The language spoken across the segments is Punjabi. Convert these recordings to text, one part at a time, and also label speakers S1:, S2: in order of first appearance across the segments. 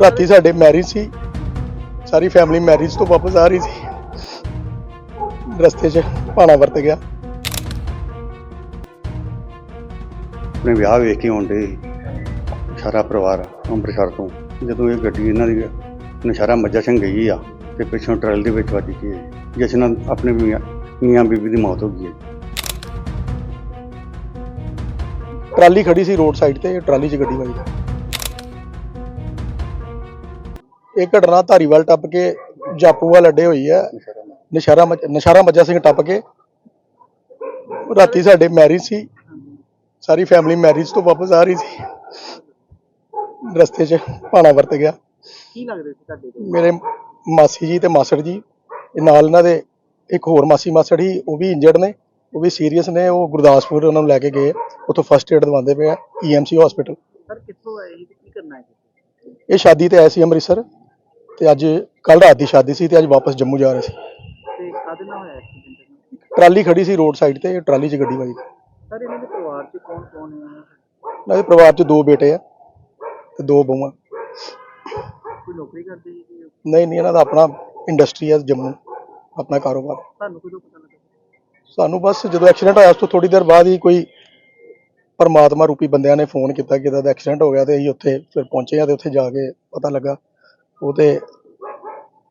S1: ਰਾਤੀ ਸਾਡੇ ਮੈਰਿਜ ਸੀ। ਸਾਰੀ ਫੈਮਿਲੀ ਮੈਰਿਜ ਤੋਂ ਵਾਪਸ ਆ ਰਹੀ ਸੀ। ਰਸਤੇ 'ਚ ਪਾਣਾ ਵਰਤ ਗਿਆ।
S2: ਆਪਣੇ ਵਿਆਹ ਵੇਖ ਕੇ ਆਉਂਦੇ ਸਾਰਾ ਪਰਿਵਾਰ ਅੰਮ੍ਰਿਤਸਰ ਤੋਂ। ਜਦੋਂ ਇਹ ਗੱਡੀ ਇਹਨਾਂ ਦੀ ਨਸ਼ਹਿਰਾ ਮੱਝਾ ਸਿੰਘ ਗਈ ਆ ਤੇ ਪਿੱਛੋਂ ਟਰੈਲ ਦੇ ਵਿੱਚ ਵੱਜ ਕੇ ਜਿਸ ਨਾਲ ਆਪਣੇ ਮੀਆਂ ਮੀਆਂ ਬੀਬੀ ਦੀ ਮੌਤ ਹੋ ਗਈ ਹੈ।
S1: ਟਰਾਲੀ ਖੜੀ ਸੀ ਰੋਡ ਸਾਈਡ ਤੇ ਟਰਾਲੀ 'ਚ ਗੱਡੀ ਵੱਜੀ ਇਹ ਘਟਨਾ ਧਾਰੀਵਾਲ ਟੱਪ ਕੇ ਜਾਪੂਵਾਲ ਅੱਡੇ ਹੋਈ ਹੈ। ਨਸ਼ਹਿਰਾ ਮੱਝ- ਨਸ਼ਹਿਰਾ ਮੱਜਾ ਸਿੰਘ ਟੱਪ ਕੇ। ਰਾਤੀ ਸਾਡੇ ਮੈਰਿਜ ਸੀ। ਸਾਰੀ ਫੈਮਿਲੀ ਮੈਰਿਜ ਤੋਂ ਵਾਪਸ ਆ ਰਹੀ ਸੀ। ਰਸਤੇ 'ਚ ਪਾਣਾ ਵਰਤ ਗਿਆ।
S3: ਕੀ ਲੱਗਦੇ ਸੀ ਤੁਹਾਡੇ
S1: ਮੇਰੇ ਮਾਸੀ ਜੀ ਤੇ ਮਾਸੜ ਜੀ। ਇਹ ਨਾਲ ਇਹਨਾਂ ਦੇ ਇੱਕ ਹੋਰ ਮਾਸੀ ਮਾਸੜ ਹੀ ਉਹ ਵੀ ਇੰਜਰਡ ਨੇ। ਉਹ ਵੀ ਸੀਰੀਅਸ ਨੇ। ਉਹ ਗੁਰਦਾਸਪੁਰ ਉਹਨਾਂ ਨੂੰ ਲੈ ਕੇ ਗਏ। ਉੱਥੋਂ ਫਸਟ ਏਡ ਦਵਾਉਂਦੇ ਪਏ ਆ ਈਐਮਸੀ ਹਸਪੀਟਲ
S3: ਸਰ ਕਿੱਥੋਂ ਆਏ ਤੇ ਕੀ ਕਰਨਾ ਹੈ?
S1: ਇਹ ਸ਼ਾਦੀ ਤੇ ਆਏ ਸੀ ਅੰਮ੍ਰਿਤਸਰ। ਤੇ ਅੱਜ ਕੱਲ ਰਾਤ ਦੀ ਸ਼ਾਦੀ ਸੀ ਤੇ ਅੱਜ ਵਾਪਸ ਜੰਮੂ ਜਾ ਰਹੇ ਸੀ।
S3: ਤੇ ਕਾਹਦੇ ਨਾਲ ਹੋਇਆ ਐਕਸੀਡੈਂਟ
S1: ਟਰਾਲੀ ਖੜੀ ਸੀ ਰੋਡ ਸਾਈਡ ਤੇ ਟਰਾਲੀ 'ਚ ਗੱਡੀ ਵੱਜੀ।
S3: ਸਰ ਇਹਨਾਂ ਦੇ ਪਰਿਵਾਰ 'ਚ ਕੌਣ ਕੌਣ ਹੈ
S1: ਇਹਨਾਂ ਦੇ ਪਰਿਵਾਰ 'ਚ ਦੋ ਬੇਟੇ ਆ ਤੇ ਦੋ ਬਹੂਆਂ।
S3: ਕੋਈ ਨੌਕਰੀ ਕਰਦੇ ਸੀ ਕਿ?
S1: ਨਹੀਂ ਨਹੀਂ ਇਹਨਾਂ ਦਾ ਆਪਣਾ ਇੰਡਸਟਰੀ ਹੈ ਜੰਮੂ ਆਪਣਾ ਕਾਰੋਬਾਰ।
S3: ਤੁਹਾਨੂੰ ਕਦੋਂ ਪਤਾ ਲੱਗਾ?
S1: ਸਾਨੂੰ ਬਸ ਜਦੋਂ ਐਕਸੀਡੈਂਟ ਹੋਇਆ ਉਸ ਤੋਂ ਥੋੜੀ ਦੇਰ ਬਾਅਦ ਹੀ ਕੋਈ ਪਰਮਾਤਮਾ ਰੂਪੀ ਬੰਦਿਆਂ ਨੇ ਫੋਨ ਕੀਤਾ ਕਿ ਇਹਦਾ ਐਕਸੀਡੈਂਟ ਹੋ ਗਿਆ ਤੇ ਅਸੀਂ ਉੱਥੇ ਫਿਰ ਪਹੁੰਚੇ ਆ ਤੇ ਉੱਥੇ ਜਾ ਕੇ ਪਤਾ ਲੱਗਾ। ਉਹ ਤੇ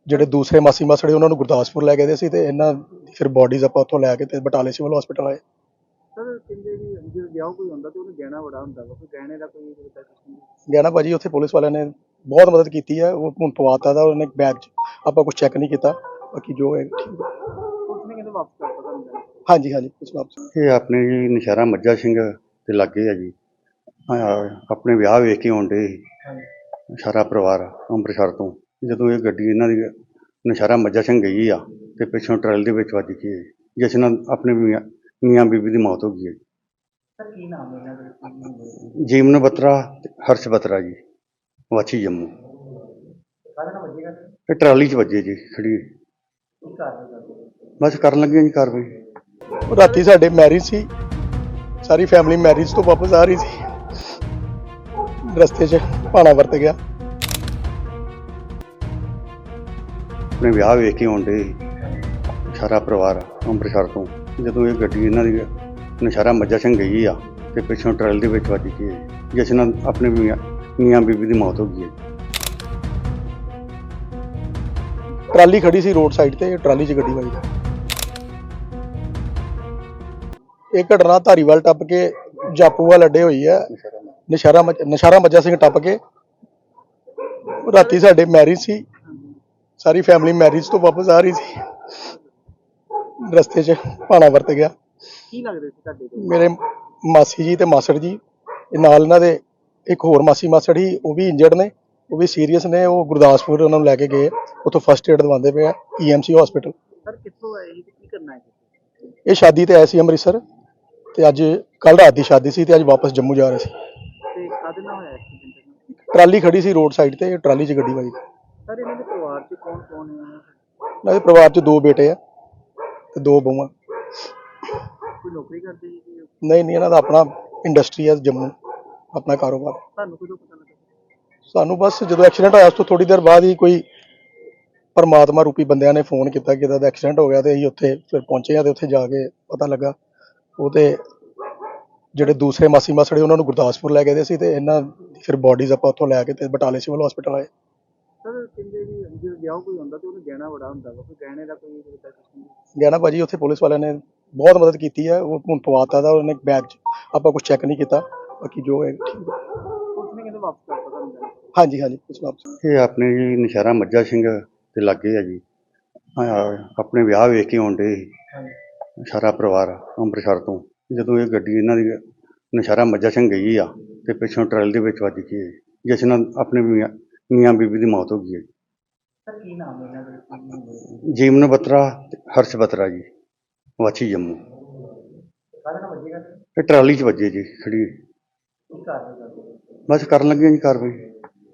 S1: ਜਿਹੜੇ ਦੂਸਰੇ ਮਾਸੀ ਮਾਸੜੇ ਉਹਨਾਂ ਨੂੰ ਗੁਰਦਾਸਪੁਰ ਲੈ ਗਏ ਦੇ ਸੀ ਤੇ ਇਹਨਾਂ ਦੀ ਫਿਰ ਬਾਡੀਜ਼ ਆਪਾਂ ਉੱਥੋਂ ਲੈ ਕੇ ਤੇ ਬਟਾਲੇ ਸਿਵਲ ਹਸਪੀਟਲ ਆਏ।
S3: ਸਰ ਕਹਿੰਦੇ ਵੀ ਜਦੋਂ ਵਿਆਹ ਕੋਈ ਹੁੰਦਾ ਤੇ ਉਹਨੂੰ ਗਹਿਣਾ ਬੜਾ ਹੁੰਦਾ ਵਾ ਕੋਈ ਗਹਿਣੇ ਦਾ ਕੋਈ ਇਹਦਾ ਕੁਝ ਨਹੀਂ।
S1: ਗਿਆ ਨਾ ਭਾਜੀ ਉੱਥੇ ਪੁਲਿਸ ਵਾਲਿਆਂ ਨੇ ਬਹੁਤ ਮਦਦ ਕੀਤੀ ਹੈ ਉਹ ਹੁਣ ਪਵਾਤਾ ਦਾ ਉਹਨੇ ਬੈਗ 'ਚ ਆਪਾਂ ਕੁਝ ਚੈੱਕ ਨਹੀਂ ਕੀਤਾ ਬਾਕੀ ਜੋ ਹੈ ਠੀਕ ਹੈ
S3: ਪੁਲਿਸ ਨੇ ਕਹਿੰਦੇ ਵਾਪਸ ਕਰਤਾ ਤੁਹਾਨੂੰ ਗਹਿਣਾ?
S1: ਹਾਂਜੀ ਹਾਂਜੀ ਕੁਝ ਵਾਪਸ
S2: ਇਹ ਆਪਣੇ ਜੀ ਨਸ਼ਹਿਰਾ ਮੱਝਾ ਸਿੰਘ ਦੇ ਲਾਗੇ ਆ ਜੀ। ਆਪਣੇ ਵਿਆਹ ਵੇਖ ਕੇ ਆਉਂਦੇ ਸਾਰਾ ਪਰਿਵਾਰ ਅੰਮ੍ਰਿਤਸਰ ਤੋਂ। ਜਦੋਂ ਇਹ ਗੱਡੀ ਇਹਨਾਂ ਦੀ ਨਸ਼ਹਿਰਾ ਮੱਝਾ ਸਿੰਘ ਗਈ ਆ ਤੇ ਪਿੱਛੋਂ ਟਰੈਲ ਦੇ ਵਿੱਚ ਵੱਜ ਕੇ ਜਿਸ ਨਾਲ ਆਪਣੇ ਮੀਆਂ ਮੀਆਂ ਬੀਬੀ ਦੀ ਮੌਤ ਹੋ ਗਈ ਹੈ।
S3: ਕੀ ਨਾਮ ਹੈ ਇਹਨਾਂ ਦਾ?
S2: ਜੀਵਨ ਬਤਰਾ ਹਰਸ਼ ਬਤਰਾ ਜੀ ਵਾਚੀ ਜੰਮੂ।
S3: ਕਾਹਦੇ ਨਾਲ ਵੱਜੇਗਾ
S2: ਇਹ ਟਰਾਲੀ 'ਚ ਵੱਜੇ ਜੀ ਖੜੀ। ਬਸ ਕਰਨ ਲੱਗੇ ਜੀ ਕਾਰਵਾਈ।
S1: ਰਾਤੀ ਸਾਡੇ ਮੈਰਿਜ ਸੀ। ਸਾਰੀ ਫੈਮਿਲੀ ਮੈਰਿਜ ਤੋਂ ਵਾਪਸ ਆ ਰਹੀ ਸੀ। ਰਸਤੇ 'ਚ ਪਾਣਾ ਵਰਤ ਗਿਆ।
S2: ਆਪਣੇ ਵਿਆਹ ਵੇਖ ਕੇ ਆਉਂਦੇ ਸਾਰਾ ਪਰਿਵਾਰ ਅੰਮ੍ਰਿਤਸਰ ਤੋਂ। ਜਦੋਂ ਇਹ ਗੱਡੀ ਇਹਨਾਂ ਦੀ ਨਸ਼ਹਿਰਾ ਮੱਝਾ ਸਿੰਘ ਗਈ ਆ ਤੇ ਪਿੱਛੋਂ ਟਰੈਲ ਦੇ ਵਿੱਚ ਵੱਜ ਕੇ ਜਿਸ ਨਾਲ ਆਪਣੇ ਮੀਆਂ ਬੀਬੀ ਦੀ ਮੌਤ ਹੋ ਗਈ ਹੈ।
S1: ਟਰਾਲੀ ਖੜੀ ਸੀ ਰੋਡ ਸਾਈਡ ਤੇ ਟਰਾਲੀ 'ਚ ਗੱਡੀ ਵੱਜੀ ਇਹ ਘਟਨਾ ਧਾਰੀਵਾਲ ਟੱਪ ਕੇ ਜਾਪੂਵਾਲ ਅੱਡੇ ਹੋਈ ਹੈ। ਨਸ਼ਹਿਰਾ ਮੱਝ- ਨਸ਼ਹਿਰਾ ਮੱਜਾ ਸਿੰਘ ਟੱਪ ਕੇ ਰਾਤੀ ਸਾਡੇ ਮੈਰਿਜ ਸੀ। ਸਾਰੀ ਫੈਮਿਲੀ ਮੈਰਿਜ ਤੋਂ ਵਾਪਸ ਆ ਰਹੀ ਸੀ। ਰਸਤੇ 'ਚ ਪਾਣਾ ਵਰਤ ਗਿਆ।
S3: ਕੀ ਲੱਗਦੇ ਸੀ ਤੁਹਾਡੇ
S1: ਮੇਰੇ ਮਾਸੀ ਜੀ ਤੇ ਮਾਸੜ ਜੀ ਇਹ ਨਾਲ ਇਹਨਾਂ ਦੇ ਇੱਕ ਹੋਰ ਮਾਸੀ ਮਾਸੜ ਹੀ ਉਹ ਵੀ ਇੰਜਰਡ ਨੇ ਉਹ ਵੀ ਸੀਰੀਅਸ ਨੇ ਉਹ ਗੁਰਦਾਸਪੁਰ ਉਹਨਾਂ ਨੂੰ ਲੈ ਕੇ ਗਏ। ਉੱਥੋਂ ਫਸਟ ਏਡ ਦਵਾਉਂਦੇ ਪਏ ਆ ਈਐਮਸੀ ਹਸਪੀਟਲ
S3: ਸਰ ਕਿੱਥੋਂ ਆਏ ਸੀ ਤੇ ਕੀ ਕਰਨਾ ਹੈ?
S1: ਇਹ ਸ਼ਾਦੀ ਤੇ ਆਏ ਸੀ ਅੰਮ੍ਰਿਤਸਰ ਤੇ ਅੱਜ ਕੱਲ ਰਾਤ ਦੀ ਸ਼ਾਦੀ ਸੀ ਤੇ ਅੱਜ ਵਾਪਸ ਜੰਮੂ ਜਾ ਰਹੇ ਸੀ
S3: ਤੇ ਕਾਹਦੇ ਨਾਲ ਹੋਇਆ ਐਕਸੀਡੈਂਟ
S1: ਟਰਾਲੀ ਖੜੀ ਸੀ ਰੋਡ ਸਾਈਡ ਤੇ ਟਰਾਲੀ 'ਚ ਗੱਡੀ ਵੱਜੀ।
S3: ਸਰ ਇਹਨਾਂ ਦੇ ਪਰਿਵਾਰ 'ਚ ਕੌਣ ਕੌਣ ਹੈ
S1: ਇਹਨਾਂ ਦੇ ਪਰਿਵਾਰ 'ਚ ਦੋ ਬੇਟੇ ਆ ਤੇ ਦੋ ਬਹੂਆਂ।
S3: ਕੋਈ ਨੌਕਰੀ ਕਰਦੇ ਸੀ ਕਿ
S1: ਨਹੀਂ ਨਹੀਂ ਇਹਨਾਂ ਦਾ ਆਪਣਾ ਇੰਡਸਟਰੀ ਹੈ ਜੰਮੂ। ਆਪਣਾ ਕਾਰੋਬਾਰ।
S3: ਤੁਹਾਨੂੰ ਕਦੋਂ ਪਤਾ ਲੱਗਾ?
S1: ਸਾਨੂੰ ਬਸ ਜਦੋਂ ਐਕਸੀਡੈਂਟ ਹੋਇਆ ਉਸ ਤੋਂ ਥੋੜੀ ਦੇਰ ਬਾਅਦ ਹੀ ਕੋਈ ਪਰਮਾਤਮਾ ਰੂਪੀ ਬੰਦਿਆਂ ਨੇ ਫੋਨ ਕੀਤਾ ਕਿ ਇਹਦਾ ਐਕਸੀਡੈਂਟ ਹੋ ਗਿਆ ਤੇ ਅਸੀਂ ਉੱਥੇ ਫਿਰ ਪਹੁੰਚੇ ਆ ਤੇ ਉੱਥੇ ਜਾ ਕੇ ਪਤਾ ਲੱਗਾ। ਉਹ ਤੇ ਜਿਹੜੇ ਦੂਸਰੇ ਮਾਸੀ ਮਾਸੜੇ ਉਹਨਾਂ ਨੂੰ ਗੁਰਦਾਸਪੁਰ ਲੈ ਗਏ ਦੇ ਸੀ ਤੇ ਇਹਨਾਂ ਫਿਰ ਬਾਡੀਜ਼ ਆਪਾਂ ਉੱਥੋਂ ਲੈ ਕੇ ਤੇ ਬਟਾਲੇ ਸਿਵਲ ਹਸਪੀਟਲ ਆਏ।
S3: ਸਰ ਕਹਿੰਦੇ ਵੀ ਜਦੋਂ ਵਿਆਹ ਕੋਈ ਹੁੰਦਾ ਤੇ ਉਹਨੂੰ ਗਹਿਣਾ ਬੜਾ ਹੁੰਦਾ ਵਾ ਕੋਈ ਗਹਿਣੇ ਦਾ ਕੋਈ ਇਹਦਾ ਕੁਝ ਨਹੀਂ।
S1: ਗਿਆ ਨਾ ਭਾਜੀ ਉੱਥੇ ਪੁਲਿਸ ਵਾਲਿਆਂ ਨੇ ਬਹੁਤ ਮਦਦ ਕੀਤੀ ਹੈ ਉਹ ਹੁਣ ਪਵਾਤਾ ਦਾ ਉਹਨੇ ਬੈਗ 'ਚ ਆਪਾਂ ਕੁਝ ਚੈੱਕ ਨਹੀਂ ਕੀਤਾ ਬਾਕੀ ਜੋ ਹੈ ਠੀਕ ਹੈ
S3: ਕਹਿੰਦੇ ਵਾਪਸ
S1: ਹਾਂਜੀ ਹਾਂਜੀ ਕੁਝ ਵਾਪਸ
S2: ਇਹ ਆਪਣੇ ਜੀ ਨਸ਼ਹਿਰਾ ਮੱਝਾ ਸਿੰਘ ਦੇ ਲਾਗੇ ਆ ਜੀ। ਆ, ਆਪਣੇ ਵਿਆਹ ਵੇਖ ਕੇ ਆਉਂਦੇ ਸਾਰਾ ਪਰਿਵਾਰ ਅੰਮ੍ਰਿਤਸਰ ਤੋਂ। ਜਦੋਂ ਇਹ ਗੱਡੀ ਇਹਨਾਂ ਦੀ ਨਸ਼ਹਿਰਾ ਮੱਝਾ ਸਿੰਘ ਗਈ ਆ ਤੇ ਪਿੱਛੋਂ ਟਰੈਲ ਦੇ ਵਿੱਚ ਵੱਜ ਕੇ ਜਿਸ ਨਾਲ ਆਪਣੇ ਮੀਆਂ ਮੀਆਂ ਬੀਬੀ ਦੀ ਮੌਤ ਹੋ ਗਈ ਹੈ
S3: ਸਰ ਕੀ ਨਾਮ ਹੈ ਇਹਨਾਂ ਦਾ? ਕੀ ਨਾਮ ਹੈ?
S2: ਜੀਵਨ ਬਤਰਾ ਤੇ ਹਰਸ਼ ਬਤਰਾ ਜੀ ਵਾਚੀ ਜੰਮੂ।
S3: ਕਾਹਦੇ ਨਾਲ ਵੱਜੇਗਾ
S2: ਇਹ ਟਰਾਲੀ 'ਚ ਵੱਜੇ ਜੀ ਖੜੀ ਬਸ ਕਰਨ ਲੱਗੇ ਜੀ ਕਾਰਵਾਈ।